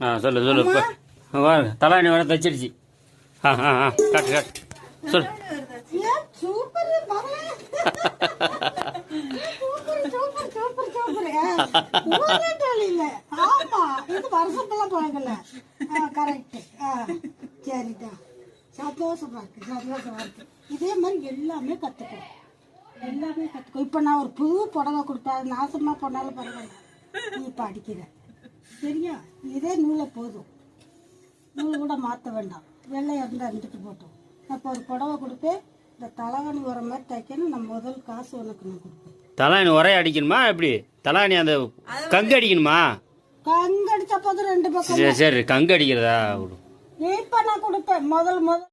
ஆ சொல்லு சொல்லு. தலாணி வர தச்சிருச்சு ஆ ஆ ஆ காட்டு காட்டு. சொல்லு. சந்தோஷமா இருக்கு சந்தோஷமா இருக்கு. இதே மாதிரி எல்லாமே கத்துக்கணும் எல்லாமே இப்போ நான் ஒரு புது புடவை கொடுப்பேன் நாசமா போனாலும் பரவாயில்ல. நீ இப்போ அடிக்கிற சரியா? இதே நூலை போதும். நூல் கூட மாற்ற வேண்டாம். வெள்ளையாக இருந்தால் இருந்துட்டு போட்டோம். அப்போ ஒரு புடவை கொடுப்பேன். இந்த தலைவணி வர மாதிரி தைக்கணும். நான் முதல் காசு உனக்கு நான் கொடுப்பேன். தலாணி உரைய அடிக்கணுமா? எப்படி? தலாணி அந்த கங்கு அடிக்கணுமா? கங்கடிச்ச போது ரெண்டு பக்கம் சரி சரி. கங்கு அடிக்கிறதா? இப்போ நான் கொடுப்பேன். முதல் முதல்.